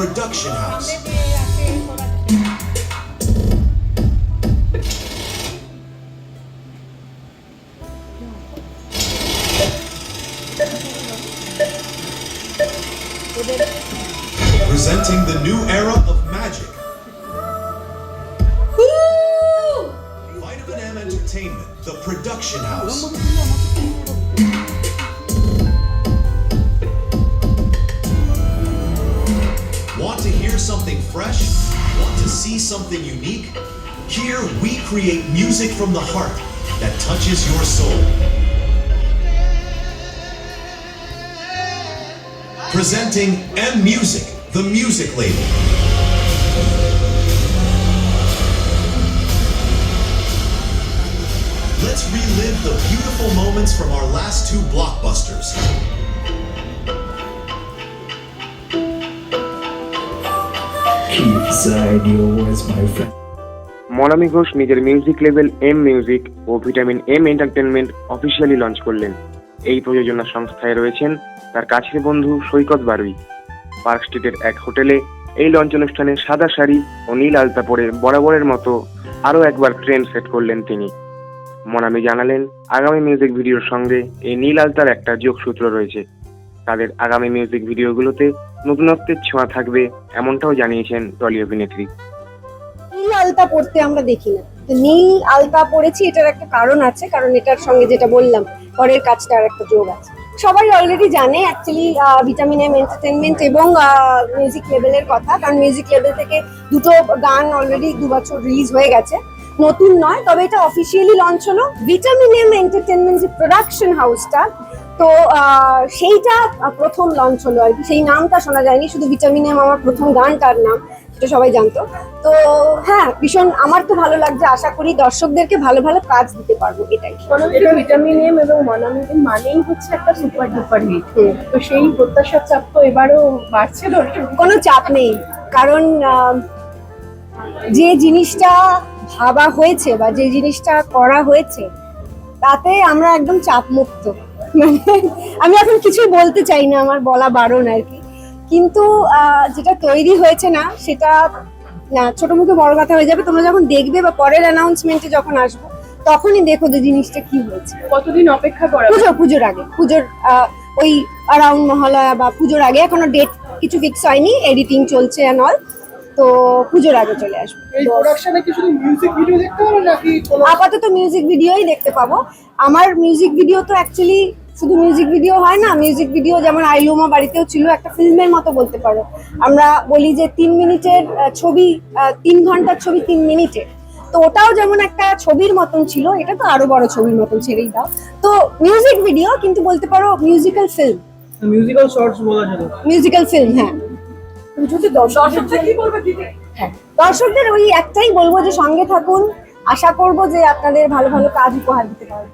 production house. Presenting the new era of magic. Vitamin M Entertainment, the production house. Want to hear something fresh? Want to see something unique? Here we create music from the heart that touches your soul. Presenting M Music, the music label. Let's relive the beautiful moments from our last two blockbusters. Monami Ghosh নিজের music level M music ও vitamin M entertainment officially launch করলেন। এই প্রযোজনা সংস্থায় রয়েছেন তার কাছের বন্ধু সৈকত Barui. Park স্ট্রিটের এক হোটেলে এই লঞ্চ অনুষ্ঠানে সাদা শাড়ি ও নীল আলতা পরে বরাবরের মতো আরও একবার ট্রেন সেট করলেন তিনি। মনামি জানালেন, আগামী মিউজিক ভিডিওর সঙ্গে এই নীল আলতার একটা যোগসূত্র রয়েছে। তাদের আগামী মিউজিক ভিডিওগুলোতে নতুনত্বের ছোঁয়া থাকবে, এমনটাও জানিয়েছেন টলি অভিনেত্রী। নীল আলতা পড়তে আমরা দেখি না। নীল আলতা পড়েছি, এটার একটা কারণ আছে, কারণ এটার সঙ্গে যেটা বললাম, পরের কাজটার একটা যোগ আছে। সবাই অলরেডি জানে অ্যাকচুয়ালি ভিটামিন এম এন্টারটেনমেন্ট এবং মিউজিক লেভেলের কথা, কারণ মিউজিক লেভেল থেকে দুটো গান অলরেডি দু বছর রিলিজ হয়ে গেছে। নতুন নয়, তবে এটা অফিসিয়ালি লঞ্চ হলো ভিটামিন এম এন্টারটেনমেন্ট যে প্রোডাকশন হাউসটা তো সেইটা প্রথম লঞ্চ হলো আর কি। সেই নামটা শোনা যায়নি শুধু ভিটামিন এম আমার প্রথম গানটার নাম সেটা সবাই জানতো। তো হ্যাঁ ভীষণ আমার তো ভালো লাগছে আশা করি দর্শকদেরকে ভালো ভালো কাজ দিতে পারব এটাই। এটা ভিটামিন এম এবং মনামিন মানেই হচ্ছে একটা সুপার ডুপার হিট। তো সেই প্রত্যাশার চাপ তো এবারও বাড়ছে কোনো চাপ নেই কারণ যে জিনিসটা ভাবা হয়েছে বা যে জিনিসটা করা হয়েছে তাতে আমরা একদম চাপ মুক্ত মানে আমি এখন কিছুই বলতে চাই না আমার বলা বারণ আর কি। কিন্তু যেটা তৈরি হয়েছে না সেটা না ছোট মুখে বড় কথা হয়ে যাবে। তোমরা যখন দেখবে বা পরের অ্যানাউন্সমেন্টে যখন আসব তখনই দেখো যে জিনিসটা কি হয়েছে। কতদিন অপেক্ষা করা পুজো পুজোর আগে। পুজোর ওই অ্যারাউন্ড মহালয়া বা পুজোর আগে। এখনও ডেট কিছু ফিক্স হয়নি এডিটিং চলছে অ্যান্ড অল তো পুজোর আগে চলে আসবে। এই প্রোডাকশনে কি শুধু মিউজিক ভিডিও দেখতে হবে নাকি আপাতত মিউজিক ভিডিওই দেখতে পাবো। আমার মিউজিক ভিডিও তো অ্যাকচুয়ালি শুধু মিউজিক ভিডিও হয় না মিউজিক ভিডিও যেমন আইলুমা বাড়িতেও ছিল একটা ফিল্মের মতো বলতে পারো। আমরা বলি যে তিন মিনিটের ছবি তিন ঘণ্টার ছবি তিন মিনিটে তো ওটাও যেমন একটা ছবির মতন ছিল এটা তো আরও বড় ছবির মতন ছেড়েই দাও। তো মিউজিক ভিডিও কিন্তু বলতে পারো মিউজিক্যাল ফিল্ম মিউজিক্যাল শর্টস বলা যায় মিউজিক্যাল ফিল্ম হ্যাঁ। যদি দর্শকদের কি বলবে দিদি? হ্যাঁ। দর্শকদের ওই একটাই বলব যে সঙ্গে থাকুন। আশা করব যে আপনাদের ভালো ভালো কাজ উপহার দিতে পারব।